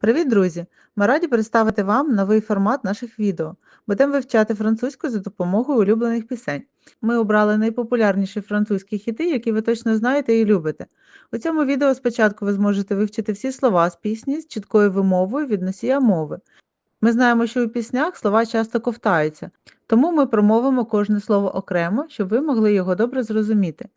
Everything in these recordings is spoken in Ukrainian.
Привіт, друзі! Ми раді представити вам новий формат наших відео. Будемо вивчати французьку за допомогою улюблених пісень. Ми обрали найпопулярніші французькі хіти, які ви точно знаєте і любите. У цьому відео спочатку ви зможете вивчити всі слова з пісні з чіткою вимовою від носія мови. Ми знаємо, що у піснях слова часто ковтаються, тому ми промовимо кожне слово окремо, щоб ви могли його добре зрозуміти.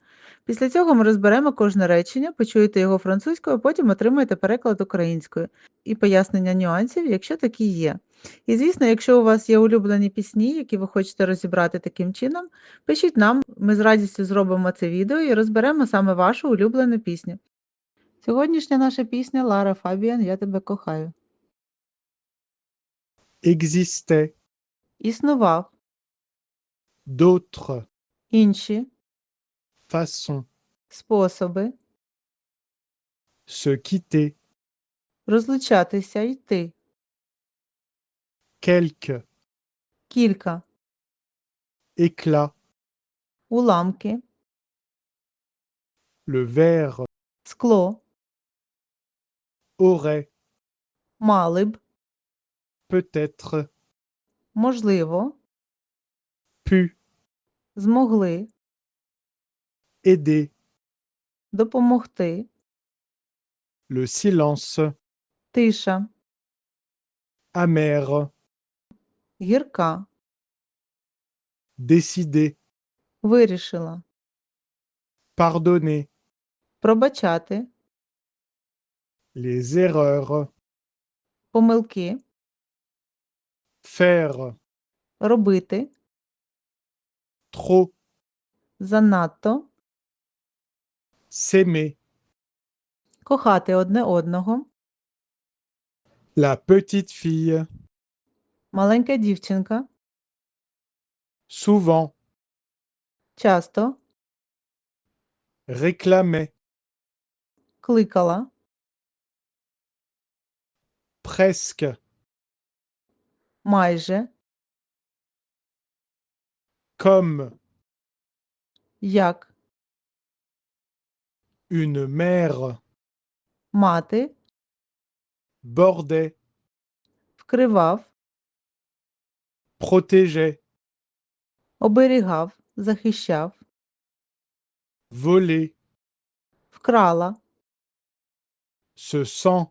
Після цього ми розберемо кожне речення, почуєте його французькою, а потім отримаєте переклад українською і пояснення нюансів, якщо такі є. І звісно, якщо у вас є улюблені пісні, які ви хочете розібрати таким чином, пишіть нам, ми з радістю зробимо це відео і розберемо саме вашу улюблену пісню. Сьогоднішня наша пісня Лара Фабіан Я тебе кохаю. existait Існував d'autres інші façons, способи. Se quitter, розлучатися йти. quelques. Кілька. Éclats, уламки, le verre. Скло, aurait. Мали б, peut-être. Можливо, pu. Змогли aider, допомогти, le silence. Тиша, amer, гірка, décider, вирішила, pardonner, пробачати, les erreurs, помилки, faire. Робити, trop, занадто, s'aimer, кохати одне одного, la petite fille, маленька дівчинка, souvent, часто, réclamait, кликала, presque, майже, comme. Як, une mère, мати, bordait, вкривав, protégeait, оберігав, захищав, voler, вкрала. Se sent,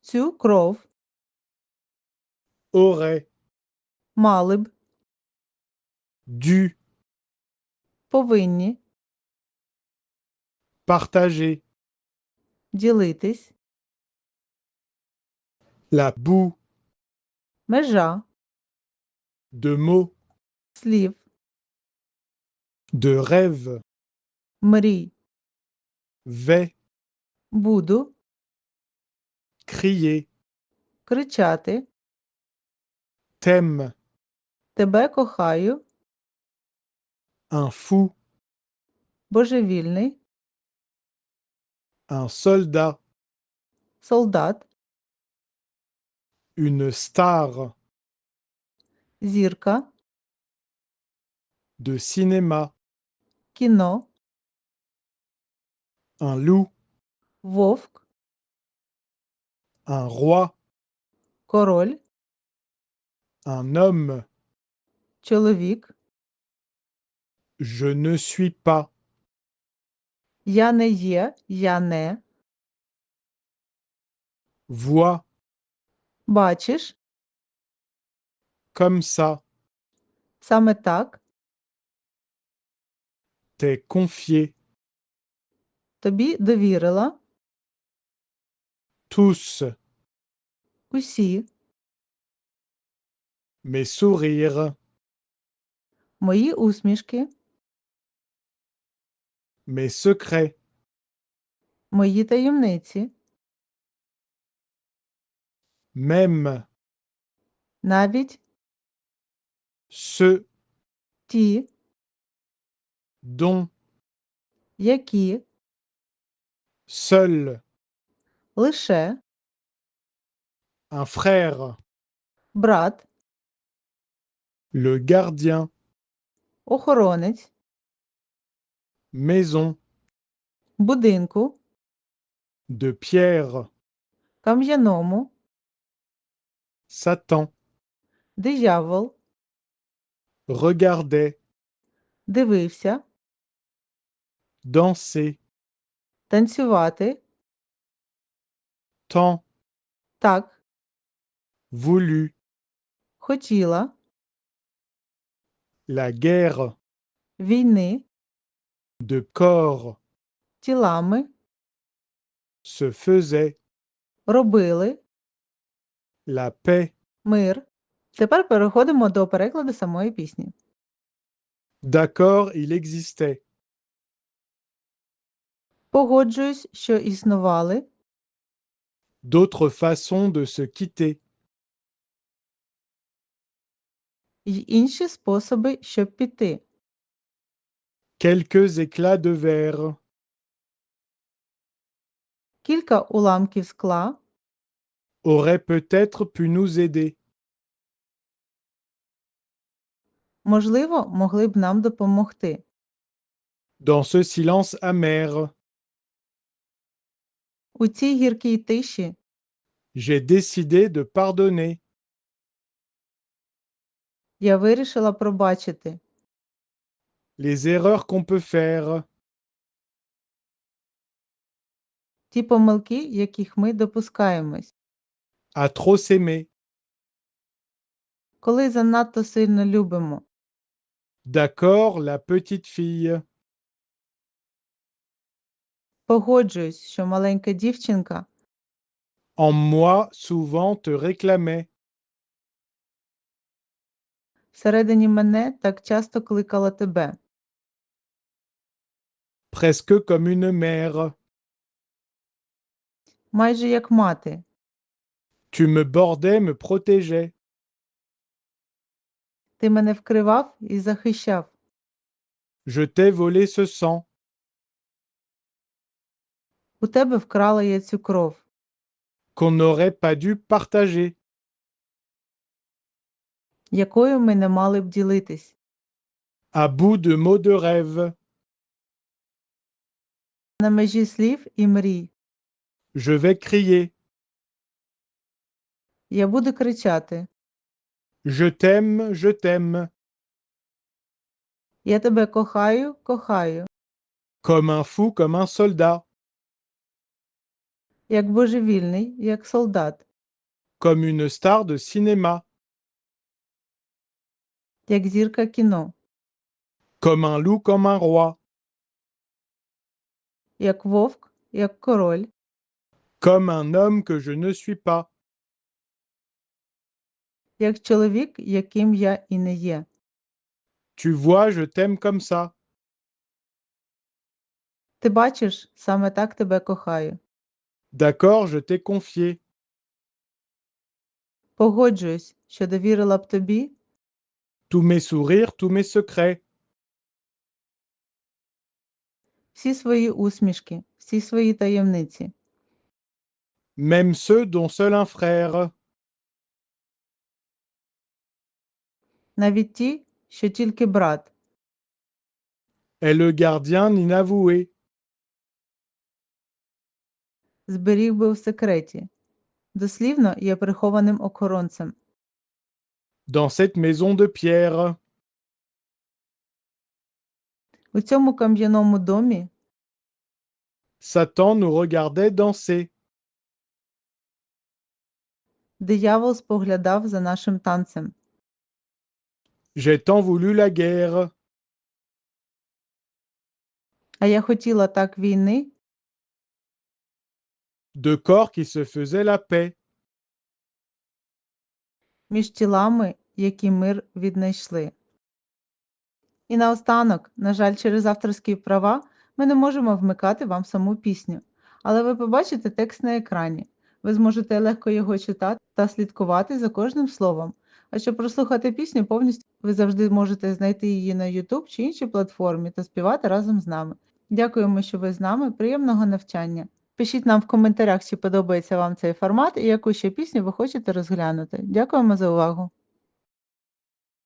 цю кров, aurait, мали б, dû, повинні partager, ділитись, la boue. Межа, de mots, слів, de rêve, мрій, vais, буду, crier, кричати, t'aime, тебе кохаю, un fou, божевільний, un soldat, солдат, une star зірка, de cinéma, кіно, un loup, вовк, un roi, король, un homme, чоловік, je ne suis pas, Я не є, я не, vois, бачиш, comme ça, саме так, t'es confié, тобі довірила, tous, усі, mes sourires, мої усмішки, mes secrets, мої таємниці, même навіть ceux ті, dont які seul лише un frère, брат, le gardien, охоронець, maison будинку, de pierre, кам'яному, Satan, диявол, regardait, дивився, dansait, танцювати, tant, так, voulu, хотіла, la guerre, війни, de corps, тілами, se faisait, робили, la paix, мир. Тепер переходимо до перекладу самої пісні. d'accord, il existait, Погоджуюсь, що існували. D'autres façons de se quitter, й інші способи, щоб піти. quelques éclats de verre, Кілька уламків скла auraient peut-être pu nous aider, можливо, могли б нам допомогти. dans ce silence amer, У цій гіркій тиші j'ai décidé de pardonner, я вирішила пробачити Les erreurs qu'on peut faire, ті помилки, яких ми допускаємось, à trop s'aimer, коли занадто сильно любимо. d'accord, la petite fille, Погоджуюсь, що маленька дівчинка. En moi souvent te réclamait, всередині мене так часто кликала тебе, presque comme une mère, майже як мати. tu me bordais, me protégeais, Ти мене вкривав і захищав. je t'ai volé ce sang, У тебе вкрала я цю кров, qu'on n'aurait pas dû partager, якою ми не мали б ділитись. à bout de mots de rêve, На межі слів і мрій. je vais crier, Я буду кричати: je t'aime, je t'aime, Я тебе кохаю, кохаю, comme un fou, comme un soldat, як божевільний, як солдат, comme une star de cinéma, як зірка кіно, comme un loup, comme un roi, як вовк, як король, comme un homme que je ne suis pas, як чоловік, яким я і не є. tu vois, je t'aime comme ça, Ти бачиш, саме так тебе кохаю. d'accord, je t'ai confié, Погоджуюсь, що довірила б тобі tous mes sourires, tous mes secrets, Всі свої усмішки, всі свої таємниці, même ceux dont seul un frère, навіть ті, що тільки брат, est le gardien inavoué, зберіг би в секреті. Дослівно є прихованим охоронцем. dans cette maison de pierre, У цьому кам'яному домі? Satan nous regardait danser, диявол споглядав за нашим танцем. j'ai tant voulu la guerre, А я хотіла так війни, de corps qui se faisaient la paix, між тілами, які мир віднайшли. І наостанок, на жаль, через авторські права ми не можемо вмикати вам саму пісню, але ви побачите текст на екрані. Ви зможете легко його читати та слідкувати за кожним словом. А щоб прослухати пісню повністю, ви завжди можете знайти її на YouTube чи іншій платформі та співати разом з нами. Дякуємо, що ви з нами. Приємного навчання! Пишіть нам в коментарях, чи подобається вам цей формат і яку ще пісню ви хочете розглянути. Дякуємо за увагу!